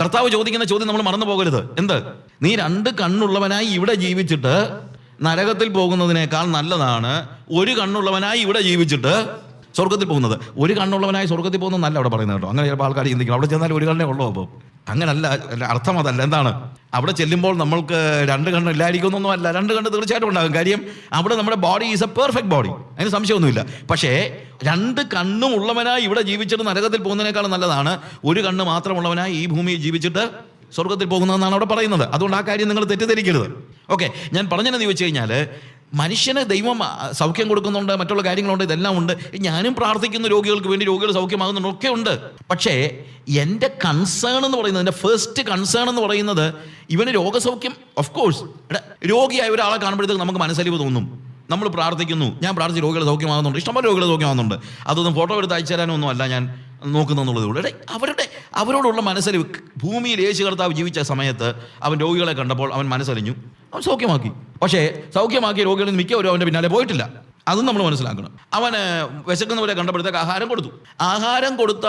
കർത്താവ് ചോദിക്കുന്ന ചോദ്യം നമ്മൾ മറന്നു പോകരുത്. എന്ത്? നീ രണ്ട് കണ്ണുള്ളവനായി ഇവിടെ ജീവിച്ചിട്ട് നരകത്തിൽ പോകുന്നതിനേക്കാൾ നല്ലതാണ്. ഒരു കണ്ണുള്ളവനായി ഇവിടെ ജീവിച്ചിട്ട് സ്വർഗത്തിൽ പോകുന്നത്. ഒരു കണ്ണുള്ളവനായി സ്വർഗത്തിൽ പോകുന്നത് നല്ല അവിടെ പറയുന്നത് കേട്ടോ. അങ്ങനെ ചിലപ്പോൾ ആൾക്കാർ ചിന്തിക്കണം അവിടെ ചെന്നാൽ ഒരു കണ്ണേ ഉള്ളൂ അപ്പോൾ. അങ്ങനല്ല അർത്ഥം അതല്ല. എന്താണ്? അവിടെ ചെല്ലുമ്പോൾ നമ്മൾക്ക് രണ്ട് കണ്ണ് ഇല്ലായിരിക്കുമെന്നൊന്നും അല്ല രണ്ട് കണ്ണ് തീർച്ചയായിട്ടും ഉണ്ടാകും. കാര്യം അവിടെ നമ്മുടെ body is a perfect body അതിന് സംശയമൊന്നുമില്ല. പക്ഷേ രണ്ട് കണ്ണും ഉള്ളവനായി ഇവിടെ ജീവിച്ചിട്ട് നരകത്തിൽ പോകുന്നതിനേക്കാളും നല്ലതാണ് ഒരു കണ്ണ് മാത്രമുള്ളവനായി ഈ ഭൂമിയിൽ ജീവിച്ചിട്ട് സ്വർഗത്തിൽ പോകുന്നതെന്നാണ് അവിടെ പറയുന്നത്. അതുകൊണ്ട് ആ കാര്യം നിങ്ങൾ തെറ്റിദ്ധരിക്കരുത്. ഓക്കെ ഞാൻ പറഞ്ഞതെന്ന് ചോദിച്ചു കഴിഞ്ഞാൽ മനുഷ്യന് ദൈവം സൗഖ്യം കൊടുക്കുന്നുണ്ട് മറ്റുള്ള കാര്യങ്ങളുണ്ട് ഇതെല്ലാം ഉണ്ട്. ഞാനും പ്രാർത്ഥിക്കുന്ന രോഗികൾക്ക് വേണ്ടി രോഗികൾ സൗഖ്യമാകുന്നുണ്ട് ഒക്കെ ഉണ്ട്. പക്ഷേ എന്റെ കൺസേൺ എന്ന് പറയുന്നത് എന്റെ ഫസ്റ്റ് കൺസേൺ എന്ന് പറയുന്നത് ഇവന് രോഗസൗഖ്യം ഓഫ് കോഴ്സ് രോഗിയായ ഒരാളെ കാണുമ്പോഴത്തേക്ക് നമുക്ക് മനസ്സലിവ് തോന്നും. നമ്മൾ പ്രാർത്ഥിക്കുന്നു ഞാൻ പ്രാർത്ഥിച്ച് രോഗികൾ സൗഖ്യമാകുന്നുണ്ട് ഇഷ്ടംപോലെ രോഗികൾ സൗഖ്യമാകുന്നുണ്ട്. അതൊന്നും ഫോട്ടോ എടുത്ത് അയച്ചു തരാനൊന്നും അല്ല ഞാൻ നോക്കുന്നുള്ളതേ ഉള്ളൂ. അവരുടെ അവരോടുള്ള മനസ്സലിവ് ഭൂമിയിൽ യേശു കർത്താവ് ജീവിച്ച സമയത്ത് അവൻ രോഗികളെ കണ്ടപ്പോൾ അവൻ മനസ്സലിഞ്ഞു. അവൻ സൗഖ്യമാക്കി. പക്ഷേ സൗഖ്യമാക്കിയ രോഗികളിൽ മിക്കവരും അവന്റെ പിന്നാലെ പോയിട്ടില്ല. അതും നമ്മൾ മനസ്സിലാക്കണം. അവന് വിശക്കുന്നവരെ കണ്ടപ്പോഴത്തേക്ക് ആഹാരം കൊടുത്തു. ആഹാരം കൊടുത്ത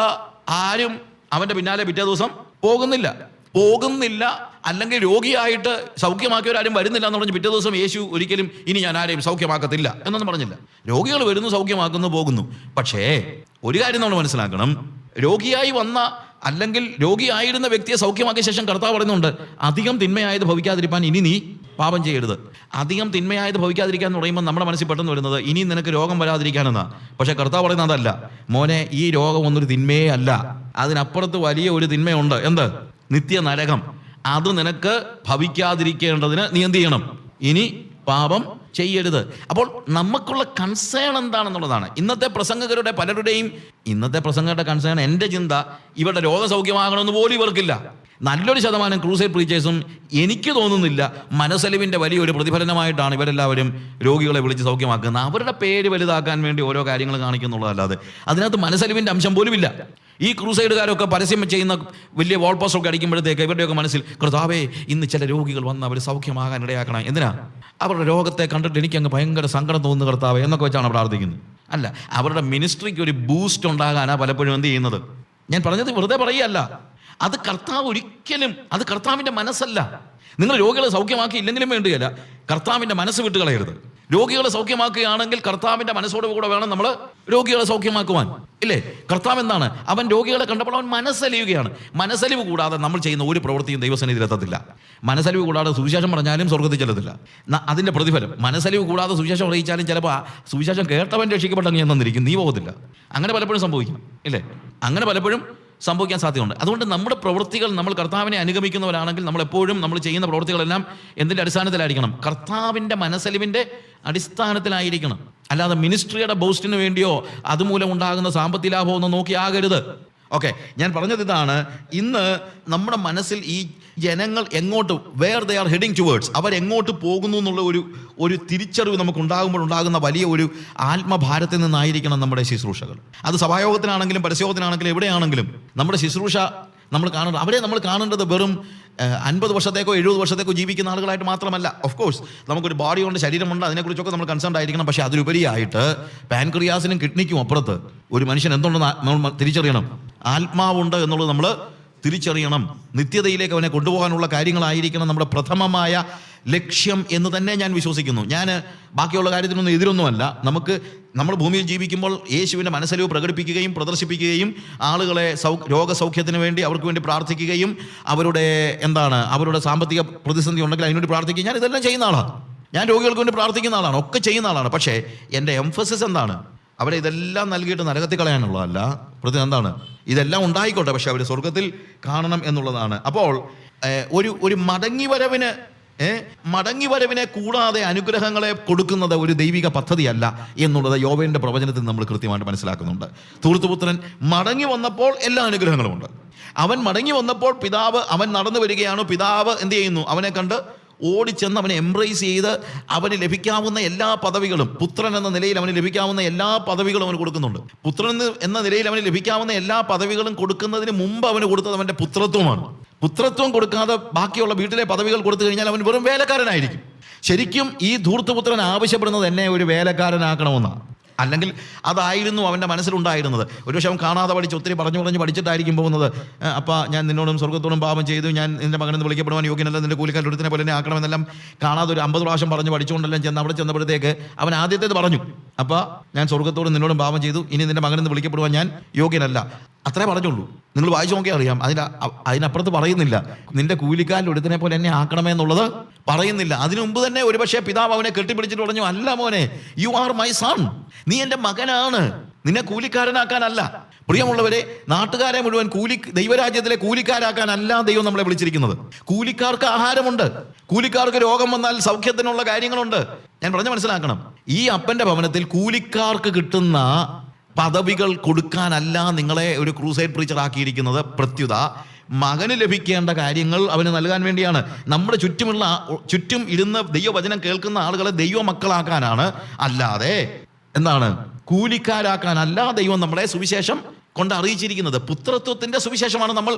ആരും അവന്റെ പിന്നാലെ പിറ്റേ ദിവസം പോകുന്നില്ല. പോകുന്നില്ല. അല്ലെങ്കിൽ രോഗിയായിട്ട് സൗഖ്യമാക്കിയവരാരും വരുന്നില്ല എന്ന് പറഞ്ഞ് പിറ്റേ ദിവസം യേശു ഒരിക്കലും ഇനി ഞാൻ ആരെയും സൗഖ്യമാക്കത്തില്ല എന്നൊന്നും പറഞ്ഞില്ല. രോഗികൾ വരുന്നു സൗഖ്യമാക്കുന്നു പോകുന്നു. പക്ഷേ ഒരു കാര്യം നമ്മൾ മനസ്സിലാക്കണം. രോഗിയായി വന്ന അല്ലെങ്കിൽ രോഗിയായിരുന്ന വ്യക്തിയെ സൗഖ്യമാക്കിയ ശേഷം കർത്താവ് പറയുന്നുണ്ട് അധികം തിന്മയായത് ഭവിക്കാതിരിക്കാൻ ഇനി നീ പാപം ചെയ്യരുത്. അധികം തിന്മയായത് ഭവിക്കാതിരിക്കാൻ എന്ന് പറയുമ്പോൾ നമ്മുടെ മനസ്സിൽ പെട്ടെന്ന് വരുന്നത് ഇനി നിനക്ക് രോഗം വരാതിരിക്കാനെന്നാ. പക്ഷെ കർത്താവ് പറയുന്നത് അതല്ല മോനെ ഈ രോഗം ഒന്നൊരു തിന്മയേ അല്ല. അതിനപ്പുറത്ത് വലിയ ഒരു തിന്മയുണ്ട്. എന്ത്? നിത്യ നരകം അത് നിനക്ക് ഭവിക്കാതിരിക്കേണ്ടതിന് നീ എന്ത് ചെയ്യണം? ഇനി പാപം ചെയ്യരുത്. അപ്പോൾ നമുക്കുള്ള കൺസേൺ എന്താണെന്നുള്ളതാണ്. ഇന്നത്തെ പ്രസംഗകരുടെ പലരുടെയും ഇന്നത്തെ പ്രസംഗരുടെ കൺസേൺ എന്റെ ചിന്ത ഇവരുടെ രോഗസൗഖ്യമാകണമെന്ന് പോലും ഇവർക്കില്ല. നല്ലൊരു ശതമാനം ക്രൂസൈഡ് പ്രീച്ചേഴ്സും എനിക്ക് തോന്നുന്നില്ല മനസ്സലിവിന്റെ വലിയൊരു പ്രതിഫലനമായിട്ടാണ് ഇവരെല്ലാവരും രോഗികളെ വിളിച്ച് സൗഖ്യമാക്കുന്നത്. അവരുടെ പേര് വലുതാക്കാൻ വേണ്ടി ഓരോ കാര്യങ്ങൾ കാണിക്കുന്നുള്ളതല്ലാതെ അതിനകത്ത് മനസ്സലിവിന്റെ അംശം പോലുമില്ല. ഈ ക്രൂസൈഡുകാരൊക്കെ പരസ്യം ചെയ്യുന്ന വലിയ വാൾ പോസ്റ്ററൊക്കെ അടിക്കുമ്പോഴത്തേക്ക് ഇവരുടെയൊക്കെ മനസ്സിൽ കർത്താവേ ഇന്ന് ചില രോഗികൾ വന്ന് അവർ സൗഖ്യമാകാൻ ഇടയാക്കണം. എന്തിനാ? അവരുടെ രോഗത്തെ കണ്ടിട്ട് എനിക്ക് അങ്ങ് ഭയങ്കര സങ്കടം തോന്നുന്നു കർത്താവേ എന്നൊക്കെ വെച്ചാണ് പ്രാർത്ഥിക്കുന്നത്. അല്ല അവരുടെ മിനിസ്ട്രിക്ക് ഒരു ബൂസ്റ്റ് ഉണ്ടാകാനാണ് പലപ്പോഴും എന്ത് ചെയ്യുന്നത്? ഞാൻ പറഞ്ഞത് വെറുതെ പറയല്ല അത് കർത്താവ് ഒരിക്കലും അത് കർത്താവിന്റെ മനസ്സല്ല. നിങ്ങൾ രോഗികളെ സൗഖ്യമാക്കി ഇല്ലെങ്കിലും വേണ്ടിയല്ല കർത്താവിന്റെ മനസ്സ് വിട്ട് കളയരുത്. രോഗികളെ സൗഖ്യമാക്കുകയാണെങ്കിൽ കർത്താവിന്റെ മനസ്സോട് കൂടെ വേണം നമ്മൾ രോഗികളെ സൗഖ്യമാക്കുവാൻ. ഇല്ലേ? കർത്താവ് എന്താണ്? അവൻ രോഗികളെ കണ്ടപ്പോൾ അവൻ മനസ്സലിയുകയാണ്. മനസ്സലിവ് കൂടാതെ നമ്മൾ ചെയ്യുന്ന ഒരു പ്രവൃത്തിയും ദൈവസന്നിധിയിലെത്തത്തില്ല മനസ്സലിവ് കൂടാതെ സുവിശേഷം പറഞ്ഞാലും സ്വർഗത്തിൽ ചെല്ലത്തില്ല. അതിന്റെ പ്രതിഫലം. മനസ്സലിവ് കൂടാതെ സുവിശേഷം അറിയിച്ചാലും ചിലപ്പോൾ സുവിശേഷം കേട്ടവൻ രക്ഷിക്കപ്പെട്ടെങ്കിൽ എന്നിരിക്കും നീ പോകത്തില്ല. അങ്ങനെ പലപ്പോഴും സംഭവിക്കും. ഇല്ലേ? അങ്ങനെ പലപ്പോഴും സംഭവിക്കാൻ സാധ്യതയുണ്ട്. അതുകൊണ്ട് നമ്മുടെ പ്രവൃത്തികൾ നമ്മൾ കർത്താവിനെ അനുഗമിക്കുന്നവരാണെങ്കിൽ നമ്മൾ എപ്പോഴും നമ്മൾ ചെയ്യുന്ന പ്രവൃത്തികളെല്ലാം എന്തിന്റെ അടിസ്ഥാനത്തിലായിരിക്കണം? കർത്താവിന്റെ മനസ്സലിവിന്റെ അടിസ്ഥാനത്തിലായിരിക്കണം. അല്ലാതെ മിനിസ്ട്രിയുടെ ബോസ്റ്റിന് വേണ്ടിയോ അതുമൂലം ഉണ്ടാകുന്ന സാമ്പത്തിക ലാഭമൊന്നും നോക്കിയാകരുത് ഓക്കെ ഞാൻ പറഞ്ഞത് ഇതാണ്. ഇന്ന് നമ്മുടെ മനസ്സിൽ ഈ ജനങ്ങൾ എങ്ങോട്ട് where they are heading towards അവരെങ്ങോട്ട് പോകുന്നു എന്നുള്ള ഒരു ഒരു തിരിച്ചറിവ് നമുക്ക് ഉണ്ടാകുമ്പോൾ ഉണ്ടാകുന്ന വലിയ ഒരു ആത്മഭാരത്തിൽ നിന്നായിരിക്കണം നമ്മുടെ ശുശ്രൂഷകൾ. അത് സഭായോഗത്തിനാണെങ്കിലും പരസ്യോഗത്തിനാണെങ്കിലും എവിടെയാണെങ്കിലും നമ്മുടെ ശുശ്രൂഷ നമ്മൾ കാണേണ്ടത് അവരെ നമ്മൾ കാണേണ്ടത് വെറും അൻപത് വർഷത്തേക്കോ എഴുപത് വർഷത്തേക്കോ ജീവിക്കുന്ന ആളുകളായിട്ട് മാത്രമല്ല. ഓഫ് കോഴ്സ് നമുക്കൊരു ഉണ്ട് ശരീരമുണ്ട് അതിനെക്കുറിച്ചൊക്കെ നമ്മൾ കൺസേൺ ആയിരിക്കണം. പക്ഷേ അതിലുപരിയായിട്ട് പാൻക്രിയാസിനും കിഡ്നിക്കും അപ്പുറത്ത് ഒരു മനുഷ്യൻ എന്തുണ്ടെന്ന് നമ്മൾ തിരിച്ചറിയണം. ആത്മാവുണ്ട് എന്നുള്ളത് നമ്മൾ തിരിച്ചറിയണം. നിത്യതയിലേക്ക് അവനെ കൊണ്ടുപോകാനുള്ള കാര്യങ്ങളായിരിക്കണം നമ്മുടെ പ്രഥമമായ ലക്ഷ്യം എന്ന് തന്നെ ഞാൻ വിശ്വസിക്കുന്നു. ഞാൻ ബാക്കിയുള്ള കാര്യത്തിനൊന്നും എതിരൊന്നുമല്ല. നമുക്ക് നമ്മൾ ഭൂമിയിൽ ജീവിക്കുമ്പോൾ യേശുവിന്റെ മനസ്സലിവ് പ്രകടിപ്പിക്കുകയും പ്രദർശിപ്പിക്കുകയും ആളുകളെ സൗ രോഗസൗഖ്യത്തിന് വേണ്ടി അവർക്ക് വേണ്ടി പ്രാർത്ഥിക്കുകയും അവരുടെ എന്താണ് അവരുടെ സാമ്പത്തിക പ്രതിസന്ധി ഉണ്ടെങ്കിൽ അതിനുവേണ്ടി പ്രാർത്ഥിക്കുകയും ഞാൻ ഇതെല്ലാം ചെയ്യുന്ന ആളാണ്. ഞാൻ രോഗികൾക്ക് വേണ്ടി പ്രാർത്ഥിക്കുന്ന ആളാണ്. ഒക്കെ ചെയ്യുന്ന ആളാണ്. പക്ഷേ എന്റെ എംഫസിസ് എന്താണ്? അവരെ ഇതെല്ലാം നൽകിയിട്ട് നരകത്തിൽ കളയാനുള്ളതല്ല പ്രതി എന്താണ്? ഇതെല്ലാം ഉണ്ടായിക്കോട്ടെ പക്ഷെ അവർ സ്വർഗത്തിൽ കാണണം എന്നുള്ളതാണ്. അപ്പോൾ ഒരു ഒരു മടങ്ങി വരവിന് മടങ്ങി വരവിനെ കൂടാതെ അനുഗ്രഹങ്ങളെ കൊടുക്കുന്നത് ഒരു ദൈവിക പദ്ധതിയല്ല എന്നുള്ളത് യോവേന്റെ പ്രവചനത്തിൽ നമ്മൾ കൃത്യമായിട്ട് മനസ്സിലാക്കുന്നുണ്ട്. തൂർത്തുപുത്രൻ മടങ്ങി വന്നപ്പോൾ എല്ലാ അനുഗ്രഹങ്ങളും ഉണ്ട് അവൻ മടങ്ങി വന്നപ്പോൾ പിതാവ് അവൻ നടന്നു വരികയാണ്. പിതാവ് എന്ത് ചെയ്യുന്നു? അവനെ കണ്ട് ഓടിച്ചെന്ന് അവനെ എംബ്രേസ് ചെയ്ത് അവന് ലഭിക്കാവുന്ന എല്ലാ പദവികളും പുത്രൻ എന്ന നിലയിൽ അവന് ലഭിക്കാവുന്ന എല്ലാ പദവികളും അവന് കൊടുക്കുന്നുണ്ട്. പുത്രൻ എന്ന നിലയിൽ അവന് ലഭിക്കാവുന്ന എല്ലാ പദവികളും കൊടുക്കുന്നതിന് മുമ്പ് അവന് കൊടുത്തത് അവന്റെ പുത്രത്വമാണ്. പുത്രത്വം കൊടുക്കാതെ ബാക്കിയുള്ള വീട്ടിലെ പദവികൾ കൊടുത്തു കഴിഞ്ഞാൽ അവൻ വെറും വേലക്കാരനായിരിക്കും. ശരിക്കും ഈ ധൂർത്തപുത്രൻ ആവശ്യപ്പെടുന്നത് എന്നെ ഒരു വേലക്കാരനാക്കണമെന്നാണ്. അല്ലെങ്കിൽ അതായിരുന്നു അവന്റെ മനസ്സിലുണ്ടായിരുന്നത്. ഒരുപക്ഷെ അവൻ കാണാതെ പഠിച്ച് ഒത്തിരി പറഞ്ഞു പറഞ്ഞ് പഠിച്ചിട്ടായിരിക്കും പോകുന്നത്. അപ്പം ഞാൻ നിന്നോടും സ്വർഗത്തോടും പാപം ചെയ്തു. ഞാൻ നിന്റെ മകനെന്ന് വിളിക്കപ്പെടുവാൻ യോഗ്യനല്ല. നിന്റെ കൂലിക്കാൻ ഒരുത്തിനെ പോലെ ആക്കണമെന്നെല്ലാം കാണാതെ ഒരു അമ്പത് പ്രാവശ്യം പറഞ്ഞു പഠിച്ചുകൊണ്ടെല്ലാം ചെന്ന് അവിടെ ചെന്നപ്പോഴത്തേക്ക് അവൻ ആദ്യത്തേത് പറഞ്ഞു. അപ്പോൾ ഞാൻ സ്വർഗത്തോടും നിന്നോടും പാപം ചെയ്തു. ഇനി നിന്റെ മകനെന്ന് വിളിക്കപ്പെടുവാൻ ഞാൻ യോഗ്യനല്ല. അത്രേ പറഞ്ഞുള്ളൂ. നിങ്ങൾ വായിച്ചു നോക്കിയാൽ അറിയാം. അതിന് അതിനപ്പുറത്ത് പറയുന്നില്ല. നിന്റെ കൂലിക്കാലിൽ ഒരുത്തിനെ പോലെ എന്നെ ആക്കണമേ എന്നുള്ളത് പറയുന്നില്ല. അതിനു മുമ്പ് തന്നെ ഒരുപക്ഷെ പിതാവ് അവനെ കെട്ടിപ്പിടിച്ചിട്ട് പറഞ്ഞു അല്ല മോനെ യു ആർ മൈ സൺ നീ എന്റെ മകനാണ്. നിന്നെ കൂലിക്കാരനാക്കാനല്ല. പ്രിയമുള്ളവരെ നാട്ടുകാരെ മുഴുവൻ കൂലി ദൈവരാജ്യത്തിലെ കൂലിക്കാരാക്കാനല്ല ദൈവം നമ്മളെ വിളിച്ചിരിക്കുന്നത്. കൂലിക്കാർക്ക് ആഹാരമുണ്ട്. കൂലിക്കാർക്ക് രോഗം വന്നാൽ സൗഖ്യത്തിനുള്ള കാര്യങ്ങളുണ്ട്. ഞാൻ പറഞ്ഞ് മനസ്സിലാക്കണം. ഈ അപ്പന്റെ ഭവനത്തിൽ കൂലിക്കാർക്ക് കിട്ടുന്ന പദവികൾ കൊടുക്കാനല്ല നിങ്ങളെ ഒരു ക്രൂസൈഡ് പ്രീച്ചർ ആക്കിയിരിക്കുന്നത്. പ്രത്യുത മകന് ലഭിക്കേണ്ട കാര്യങ്ങൾ അവന് നൽകാൻ വേണ്ടിയാണ്. നമ്മുടെ ചുറ്റുമുള്ള ചുറ്റും ഇരുന്ന് ദൈവവചനം കേൾക്കുന്ന ആളുകളെ ദൈവ മക്കളാക്കാനാണ് അല്ലാതെ എന്താണ്? കൂലിക്കാരാക്കാനല്ല ദൈവം നമ്മളെ സുവിശേഷം കൊണ്ട് അറിയിച്ചിരിക്കുന്നത്. പുത്രത്വത്തിന്റെ സുവിശേഷമാണ് നമ്മൾ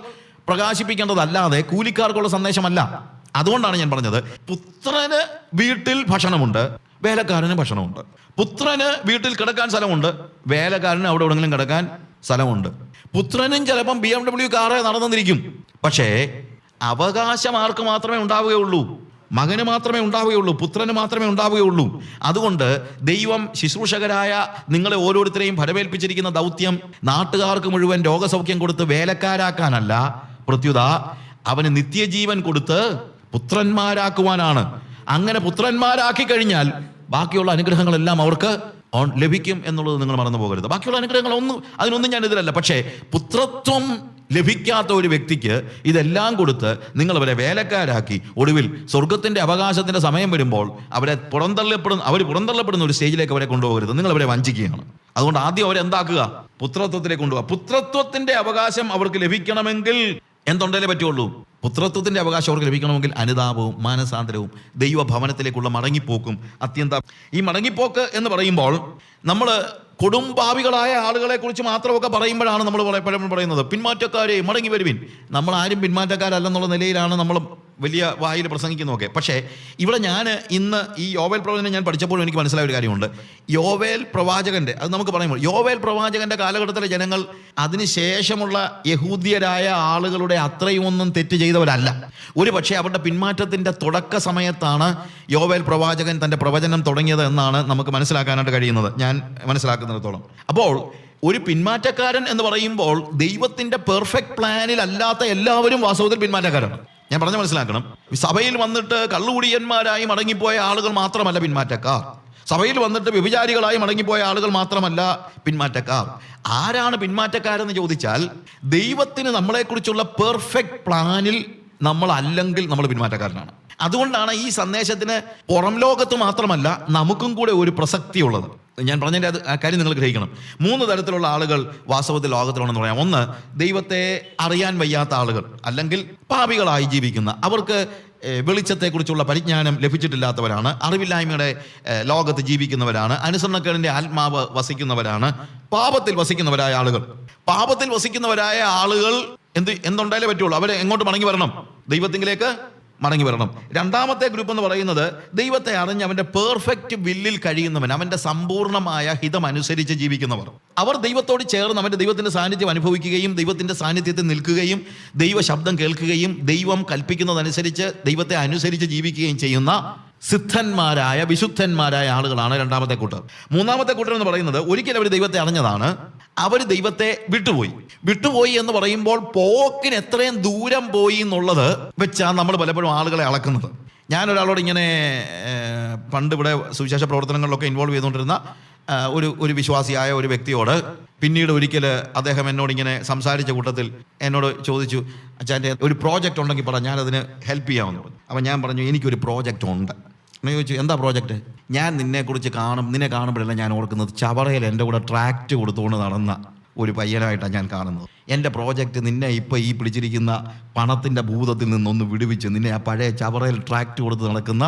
പ്രകാശിപ്പിക്കേണ്ടത്. അല്ലാതെ കൂലിക്കാർക്കുള്ള സന്ദേശമല്ല. അതുകൊണ്ടാണ് ഞാൻ പറഞ്ഞത്. പുത്രന് വീട്ടിൽ ഭക്ഷണമുണ്ട്. വേലക്കാരന് ഭക്ഷണമുണ്ട്. പുത്രന് വീട്ടിൽ കിടക്കാൻ സ്ഥലമുണ്ട്. വേലക്കാരന് അവിടെ എവിടെങ്കിലും കിടക്കാൻ സ്ഥലമുണ്ട്. പുത്രനും ചിലപ്പം ബി എം ഡബ്ല്യു കാറ് നടന്നിരിക്കും. പക്ഷേ അവകാശം ആർക്ക് മാത്രമേ ഉണ്ടാവുകയുള്ളൂ. മകന് മാത്രമേ ഉണ്ടാവുകയുള്ളൂ. പുത്രന് മാത്രമേ ഉണ്ടാവുകയുള്ളൂ. അതുകൊണ്ട് ദൈവം ശുശ്രൂഷകരായ നിങ്ങളെ ഓരോരുത്തരെയും ഫലമേൽപ്പിച്ചിരിക്കുന്ന ദൗത്യം നാട്ടുകാർക്ക് മുഴുവൻ രോഗസൗഖ്യം കൊടുത്ത് വേലക്കാരാക്കാനല്ല. പ്രത്യുത അവന് നിത്യജീവൻ കൊടുത്ത് പുത്രന്മാരാക്കുവാനാണ്. അങ്ങനെ പുത്രന്മാരാക്കി കഴിഞ്ഞാൽ ബാക്കിയുള്ള അനുഗ്രഹങ്ങളെല്ലാം അവർക്ക് ലഭിക്കും എന്നുള്ളത് നിങ്ങൾ മറന്നു പോകരുത്. ബാക്കിയുള്ള അനുഗ്രഹങ്ങൾ ഒന്നും അതിനൊന്നും ഞാൻ എതിരല്ല പക്ഷേ പുത്രത്വം ലഭിക്കാത്ത ഒരു വ്യക്തിക്ക് ഇതെല്ലാം കൊടുത്ത് നിങ്ങൾ അവരെ വേലക്കാരാക്കി ഒടുവിൽ സ്വർഗത്തിന്റെ അവകാശത്തിന്റെ സമയം വരുമ്പോൾ അവരെ പുറന്തള്ളപ്പെടുന്ന അവർ പുറന്തള്ളപ്പെടുന്ന ഒരു സ്റ്റേജിലേക്ക് അവരെ കൊണ്ടുപോകരുത്. നിങ്ങൾ അവരെ വഞ്ചിക്കുകയാണ്. അതുകൊണ്ട് ആദ്യം അവരെന്താക്കുക? പുത്രത്വത്തിലേക്ക് കൊണ്ടുപോകുക പുത്രത്വത്തിന്റെ അവകാശം അവർക്ക് ലഭിക്കണമെങ്കിൽ എന്തുണ്ടല്ലേ പറ്റുള്ളൂ. പുത്രത്വത്തിന്റെ അവകാശം അവർക്ക് ലഭിക്കണമെങ്കിൽ അനുതാപവും മാനസാന്തരവും ദൈവഭവനത്തിലേക്കുള്ള മടങ്ങിപ്പോക്കും. അത്യന്ത ഈ മടങ്ങിപ്പോക്ക് എന്ന് പറയുമ്പോൾ നമ്മൾ കൊടുംപാവികളായ ആളുകളെ കുറിച്ച് മാത്രമൊക്കെ പറയുമ്പോഴാണ് നമ്മൾ പലപ്പോഴും പറയുന്നത്. പിന്മാറ്റക്കാരെ മടങ്ങി വരുവിൻ. നമ്മൾ ആരും പിന്മാറ്റക്കാരല്ലെന്നുള്ള നിലയിലാണ് നമ്മൾ വലിയ വായിൽ പ്രസംഗിക്കുന്നതൊക്കെ പക്ഷേ ഇവിടെ ഞാൻ ഇന്ന് ഈ യോവേൽ പ്രവചനം ഞാൻ പഠിച്ചപ്പോഴും എനിക്ക് മനസ്സിലായ ഒരു കാര്യമുണ്ട്. യോവേൽ പ്രവാചകന്റെ അത് നമുക്ക് പറയുമ്പോൾ യോവേൽ പ്രവാചകന്റെ കാലഘട്ടത്തിലെ ജനങ്ങൾ അതിനുശേഷമുള്ള യഹൂദിയരായ ആളുകളുടെ അത്രയും ഒന്നും തെറ്റ് ചെയ്തവരല്ല. ഒരു പക്ഷേ അവരുടെ പിന്മാറ്റത്തിന്റെ തുടക്ക സമയത്താണ് യോവേൽ പ്രവാചകൻ തന്റെ പ്രവചനം തുടങ്ങിയത് എന്നാണ് നമുക്ക് മനസ്സിലാക്കാനായിട്ട് കഴിയുന്നത്. ഞാൻ മനസ്സിലാക്കുന്നിടത്തോളം. അപ്പോൾ ഒരു പിന്മാറ്റക്കാരൻ എന്ന് പറയുമ്പോൾ ദൈവത്തിന്റെ പെർഫെക്റ്റ് പ്ലാനിൽ അല്ലാത്ത എല്ലാവരും വാസ്തവത്തിൽ പിന്മാറ്റക്കാരാണ്. ഞാൻ പറഞ്ഞ മനസ്സിലാക്കണം. സഭയിൽ വന്നിട്ട് കള്ളുകുടിയന്മാരായി മടങ്ങിപ്പോയ ആളുകൾ മാത്രമല്ല പിന്മാറ്റക്കാർ. സഭയിൽ വന്നിട്ട് വ്യഭിചാരികളായി മടങ്ങിപ്പോയ ആളുകൾ മാത്രമല്ല പിന്മാറ്റക്കാർ. ആരാണ് പിന്മാറ്റക്കാരെന്ന് ചോദിച്ചാൽ ദൈവത്തിന് നമ്മളെക്കുറിച്ചുള്ള പെർഫെക്റ്റ് പ്ലാനിൽ നമ്മൾ അല്ലെങ്കിൽ നമ്മൾ പിന്മാറ്റക്കാരനാണ്. അതുകൊണ്ടാണ് ഈ സന്ദേശത്തിന് പുറം ലോകത്ത് മാത്രമല്ല നമുക്കും കൂടെ ഒരു പ്രസക്തിയുള്ളത്. ഞാൻ പറഞ്ഞതിന്റെ അത് ആ കാര്യം നിങ്ങൾ ഗ്രഹിക്കണം. മൂന്ന് തരത്തിലുള്ള ആളുകൾ വാസ്തവത്തിൽ ലോകത്തിലുണ്ടെന്ന് പറയാം. ഒന്ന് ദൈവത്തെ അറിയാൻ വയ്യാത്ത ആളുകൾ അല്ലെങ്കിൽ പാപികളായി ജീവിക്കുന്ന അവർക്ക് വെളിച്ചത്തെക്കുറിച്ചുള്ള പരിജ്ഞാനം ലഭിച്ചിട്ടില്ലാത്തവരാണ് അറിവില്ലായ്മയുടെ ലോകത്ത് ജീവിക്കുന്നവരാണ് അനുസരണക്കേടിന്റെ ആത്മാവ് വസിക്കുന്നവരാണ് പാപത്തിൽ വസിക്കുന്നവരായ ആളുകൾ. പാപത്തിൽ വസിക്കുന്നവരായ ആളുകൾ എന്ത് എന്തുണ്ടായാലേ പറ്റുള്ളൂ. അവരെ എങ്ങോട്ട് മടങ്ങി വരണം? ദൈവത്തിങ്കിലേക്ക് മടങ്ങി വരണം രണ്ടാമത്തെ ഗ്രൂപ്പ് എന്ന് പറയുന്നത് ദൈവത്തെ അറിഞ്ഞ് അവന്റെ പെർഫെക്റ്റ് വില്ലിൽ കഴിയുന്നവൻ അവന്റെ സമ്പൂർണമായ ഹിതം അനുസരിച്ച് ജീവിക്കുന്നവർ. അവർ ദൈവത്തോട് ചേർന്ന് അവന്റെ ദൈവത്തിന്റെ സാന്നിധ്യം അനുഭവിക്കുകയും ദൈവത്തിന്റെ സാന്നിധ്യത്തിൽ നിൽക്കുകയും ദൈവ ശബ്ദം കേൾക്കുകയും ദൈവം കൽപ്പിക്കുന്നതനുസരിച്ച് ദൈവത്തെ അനുസരിച്ച് ജീവിക്കുകയും ചെയ്യുന്ന സിദ്ധന്മാരായ വിശുദ്ധന്മാരായ ആളുകളാണ് രണ്ടാമത്തെ കൂട്ടർ. മൂന്നാമത്തെ കൂട്ടർ എന്ന് പറയുന്നത് ഒരിക്കൽ അവർ ദൈവത്തെ അറിഞ്ഞതാണ്. അവർ ദൈവത്തെ വിട്ടുപോയി. വിട്ടുപോയി എന്ന് പറയുമ്പോൾ പോക്കിന് എത്രയും ദൂരം പോയി എന്നുള്ളത് വെച്ചാണ് നമ്മൾ പലപ്പോഴും ആളുകളെ അളക്കുന്നത്. ഞാനൊരാളോട് ഇങ്ങനെ പണ്ട് ഇവിടെ സുവിശേഷ പ്രവർത്തനങ്ങളിലൊക്കെ ഇൻവോൾവ് ചെയ്തുകൊണ്ടിരുന്ന ഒരു ഒരു വിശ്വാസിയായ ഒരു വ്യക്തിയോട് പിന്നീട് ഒരിക്കൽ അദ്ദേഹം എന്നോട് ഇങ്ങനെ സംസാരിച്ച കൂട്ടത്തിൽ എന്നോട് ചോദിച്ചു അച്ഛന്റെ ഒരു പ്രോജക്റ്റ് ഉണ്ടെങ്കിൽ പറ ഞാനതിന് ഹെൽപ്പ് ചെയ്യാമെന്ന് പറഞ്ഞു. അപ്പം ഞാൻ പറഞ്ഞു എനിക്കൊരു പ്രോജക്റ്റ് ഉണ്ട്. എന്നെ ചോദിച്ചു എന്താ പ്രോജക്റ്റ് ഞാൻ നിന്നെക്കുറിച്ച് കാണും നിന്നെ കാണുമ്പോഴെല്ലാം ഞാൻ ഓർക്കുന്നത്. ചവറയിൽ എന്റെ കൂടെ ട്രാക്റ്റ് കൊടുത്തുകൊണ്ട് നടന്ന ഒരു പയ്യനായിട്ടാണ് ഞാൻ കാണുന്നത്. എന്റെ പ്രോജക്റ്റ് നിന്നെ ഇപ്പോൾ ഈ പിടിച്ചിരിക്കുന്ന പണത്തിന്റെ ഭൂതത്തിൽ നിന്നൊന്ന് വിടുവിച്ച് നിന്നെ ആ പഴയ ചവറയിൽ ട്രാക്റ്റ് കൊടുത്ത് നടക്കുന്ന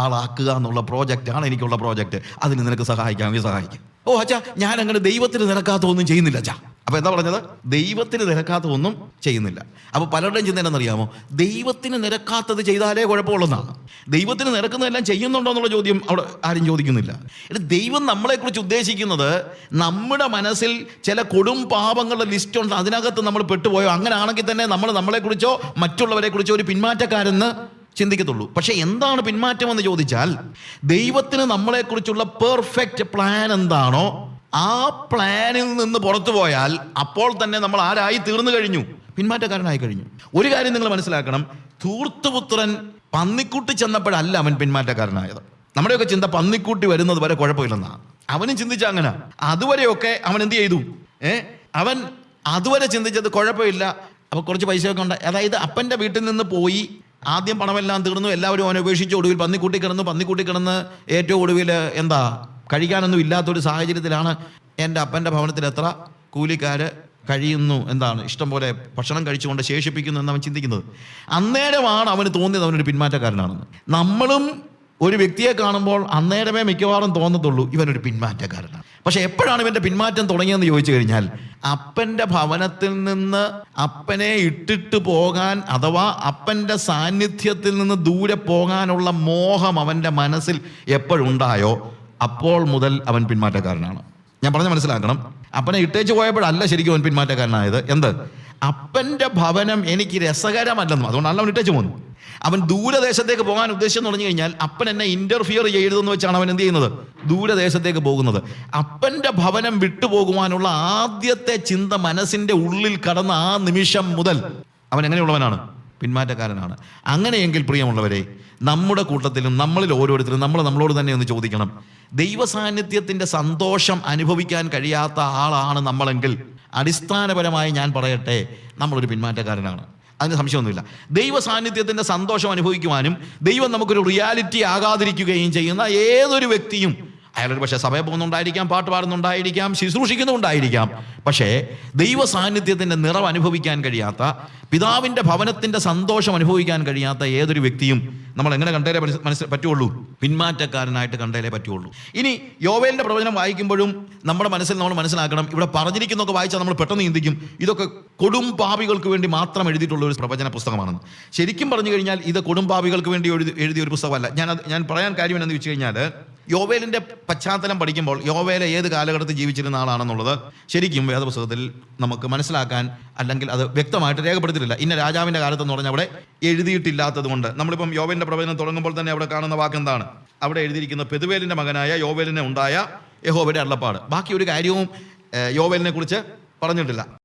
ആളാക്കുക എന്നുള്ള പ്രോജക്റ്റാണ് എനിക്കുള്ള പ്രോജക്റ്റ് അതിന് നിനക്ക് സഹായിക്കാം സഹായിക്കാം. ഓ അച്ഛാ ഞാൻ ദൈവത്തിന് നിരക്കാത്ത ഒന്നും ചെയ്യുന്നില്ല അച്ഛാ. അപ്പൊ എന്താ പറഞ്ഞത്? ദൈവത്തിന് നിരക്കാത്ത ഒന്നും ചെയ്യുന്നില്ല. അപ്പൊ പലരുടെയും ചിന്ത എന്നറിയാമോ ദൈവത്തിന് നിരക്കാത്തത് ചെയ്താലേ കുഴപ്പമുള്ളതാണ് ദൈവത്തിന് നിരക്കുന്നതെല്ലാം ചെയ്യുന്നുണ്ടോ എന്നുള്ള ചോദ്യം അവിടെ ആരും ചോദിക്കുന്നില്ല. ദൈവം നമ്മളെക്കുറിച്ച് ഉദ്ദേശിക്കുന്നത് നമ്മുടെ മനസ്സിൽ ചില കൊടും പാപങ്ങളുടെ ലിസ്റ്റ് ഉണ്ട് അതിനകത്ത് നമ്മൾ പെട്ടുപോയോ? അങ്ങനെ ആണെങ്കിൽ തന്നെ നമ്മൾ നമ്മളെക്കുറിച്ചോ മറ്റുള്ളവരെക്കുറിച്ചോ ഒരു പിന്മാറ്റക്കാരെന്ന് ചിന്തിക്കത്തുള്ളൂ. പക്ഷേ എന്താണ് പിന്മാറ്റം എന്ന് ചോദിച്ചാൽ ദൈവത്തിന് നമ്മളെക്കുറിച്ചുള്ള പെർഫെക്റ്റ് പ്ലാൻ എന്താണോ ആ പ്ലാനിൽ നിന്ന് പുറത്തു പോയാൽ അപ്പോൾ തന്നെ നമ്മൾ ആരായി തീർന്നു കഴിഞ്ഞു. പിന്മാറ്റക്കാരനായി കഴിഞ്ഞു. ഒരു കാര്യം നിങ്ങൾ മനസ്സിലാക്കണം. ധൂർത്തുപുത്രൻ പന്നിക്കുട്ടി ചെന്നപ്പോഴല്ല അവൻ പിന്മാറ്റക്കാരനായത്. നമ്മുടെയൊക്കെ ചിന്ത പന്നിക്കുട്ടി വരുന്നത് വരെ കുഴപ്പമില്ലെന്നാ. അവനും ചിന്തിച്ച അങ്ങനെ. അതുവരെയൊക്കെ അവൻ എന്ത് ചെയ്തു? ഏ? അവൻ അതുവരെ ചിന്തിച്ചത് കുഴപ്പമില്ല. അപ്പൊ കുറച്ച് പൈസയൊക്കെ ഉണ്ട്. അതായത് അപ്പന്റെ വീട്ടിൽ നിന്ന് പോയി ആദ്യം പണമെല്ലാം തീർന്നു. എല്ലാവരും അവനെ ഉപേക്ഷിച്ച് ഒടുവിൽ പന്നിക്കൂട്ടി കിടന്നു. പന്നിക്കൂട്ടി കിടന്ന് ഏറ്റവും ഒടുവിൽ എന്താ? കഴിക്കാനൊന്നും ഇല്ലാത്തൊരു സാഹചര്യത്തിലാണ് എന്റെ അപ്പന്റെ ഭവനത്തിൽ എത്ര കൂലിക്കാർ കഴിയുന്നു എന്താണ് ഇഷ്ടം പോലെ ഭക്ഷണം കഴിച്ചുകൊണ്ട് ശേഷിപ്പിക്കുന്നു എന്ന് അവൻ ചിന്തിക്കുന്നത്. അന്നേരമാണ് അവന് തോന്നിയത് അവനൊരു പിന്മാറ്റക്കാരനാണെന്ന്. നമ്മളും ഒരു വ്യക്തിയെ കാണുമ്പോൾ അന്നേരമേ മിക്കവാറും തോന്നത്തുള്ളൂ ഇവനൊരു പിന്മാറ്റക്കാരനാണ്. പക്ഷെ എപ്പോഴാണ് ഇവന്റെ പിന്മാറ്റം തുടങ്ങിയെന്ന് ചോദിച്ചു കഴിഞ്ഞാൽ അപ്പന്റെ ഭവനത്തിൽ നിന്ന് അപ്പനെ ഇട്ടിട്ട് പോകാൻ അഥവാ അപ്പന്റെ സാന്നിധ്യത്തിൽ നിന്ന് ദൂരെ പോകാനുള്ള മോഹം അവന്റെ മനസ്സിൽ എപ്പോഴുണ്ടായോ? അപ്പോൾ മുതൽ അവൻ പിന്മാറ്റക്കാരനാണ്. ഞാൻ പറഞ്ഞ മനസ്സിലാക്കണം. അപ്പനെ ഇട്ടേച്ച് പോയപ്പോഴല്ല ശരിക്കും അവൻ പിന്മാറ്റക്കാരനായത്. എന്ത്? അപ്പന്റെ ഭവനം എനിക്ക് രസകരമല്ലെന്നും. അതുകൊണ്ടല്ല അവൻ ഇട്ടേച്ച് പോകുന്നു അവൻ ദൂരദേശത്തേക്ക് പോകാൻ ഉദ്ദേശം തുടങ്ങി കഴിഞ്ഞാൽ അപ്പൻ എന്നെ ഇന്റർഫിയർ ചെയ്യരുതെന്ന് വെച്ചാണ് അവൻ എന്ത് ചെയ്യുന്നത്? ദൂരദേശത്തേക്ക് പോകുന്നത്. അപ്പന്റെ ഭവനം വിട്ടുപോകുവാനുള്ള ആദ്യത്തെ ചിന്ത മനസ്സിന്റെ ഉള്ളിൽ കടന്ന ആ നിമിഷം മുതൽ അവൻ എങ്ങനെയുള്ളവനാണ്? പിന്മാറ്റക്കാരനാണ്. അങ്ങനെയെങ്കിൽ പ്രിയമുള്ളവരെ നമ്മുടെ കൂട്ടത്തിലും നമ്മളിൽ ഓരോരുത്തരും നമ്മൾ നമ്മളോട് തന്നെ ഒന്ന് ചോദിക്കണം. ദൈവ സാന്നിധ്യത്തിന്റെ സന്തോഷം അനുഭവിക്കാൻ കഴിയാത്ത ആളാണ് നമ്മളെങ്കിൽ അടിസ്ഥാനപരമായി ഞാൻ പറയട്ടെ നമ്മളൊരു പിന്മാറ്റക്കാരനാണ്. അതിന് സംശയമൊന്നുമില്ല. ദൈവ സാന്നിധ്യത്തിന്റെ സന്തോഷം അനുഭവിക്കുവാനും ദൈവം നമുക്കൊരു റിയാലിറ്റി ആകാതിരിക്കുകയും ചെയ്യുന്ന ഏതൊരു വ്യക്തിയും അയാളൊരു പക്ഷേ സഭയിൽ പോകുന്നുണ്ടായിരിക്കാം പാട്ട് പാടുന്നുണ്ടായിരിക്കാം ശുശ്രൂഷിക്കുന്നുണ്ടായിരിക്കാം പക്ഷേ ദൈവ സാന്നിധ്യത്തിന്റെ നിറവ് അനുഭവിക്കാൻ കഴിയാത്ത പിതാവിന്റെ ഭവനത്തിന്റെ സന്തോഷം അനുഭവിക്കാൻ കഴിയാത്ത ഏതൊരു വ്യക്തിയും നമ്മൾ എങ്ങനെ കണ്ടേലേ മനസ്സ് മനസ്സിൽ പറ്റുള്ളൂ? പിന്മാറ്റക്കാരനായിട്ട് കണ്ടേലേ പറ്റുള്ളൂ. ഇനി യോവേലിന്റെ പ്രവചനം വായിക്കുമ്പോഴും നമ്മുടെ മനസ്സിൽ നമ്മൾ മനസ്സിലാക്കണം ഇവിടെ പറഞ്ഞിരിക്കുന്നൊക്കെ വായിച്ചാൽ നമ്മൾ പെട്ടെന്ന് ചിന്തിക്കും ഇതൊക്കെ കൊടും പാപികൾക്ക് വേണ്ടി മാത്രം എഴുതിയിട്ടുള്ള ഒരു പ്രവചന പുസ്തകമാണെന്ന്. ശരിക്കും പറഞ്ഞു കഴിഞ്ഞാൽ ഇത് കൊടും പാപികൾക്ക് വേണ്ടി എഴുതി എഴുതിയ ഒരു പുസ്തകമല്ല. ഞാൻ ഞാൻ പറയാൻ കാര്യം എന്ന് വെച്ച് കഴിഞ്ഞാൽ യോവേലിന്റെ പശ്ചാത്തലം പഠിക്കുമ്പോൾ യോവേല ഏത് കാലഘട്ടത്തിൽ ജീവിച്ചിരുന്ന ആളാണെന്നുള്ളത് ശരിക്കും വേദപുസ്തകത്തിൽ നമുക്ക് മനസ്സിലാക്കാൻ അല്ലെങ്കിൽ അത് വ്യക്തമായിട്ട് രേഖപ്പെടുത്തിയിട്ടില്ല. ഇന്ന രാജാവിന്റെ കാലത്തെന്ന് പറഞ്ഞാൽ അവിടെ എഴുതിയിട്ടില്ലാത്തത് കൊണ്ട് നമ്മളിപ്പം യോവേലിന്റെ പ്രവചനം തുടങ്ങുമ്പോൾ തന്നെ അവിടെ കാണുന്ന വാക്ക് എന്താണ് അവിടെ എഴുതിയിരിക്കുന്ന പെതുവേലിന്റെ മകനായ യോവേലിനെ ഉണ്ടായ യഹോബയുടെ അള്ളപ്പാട് ബാക്കി ഒരു കാര്യവും യോവേലിനെ കുറിച്ച് പറഞ്ഞിട്ടില്ല.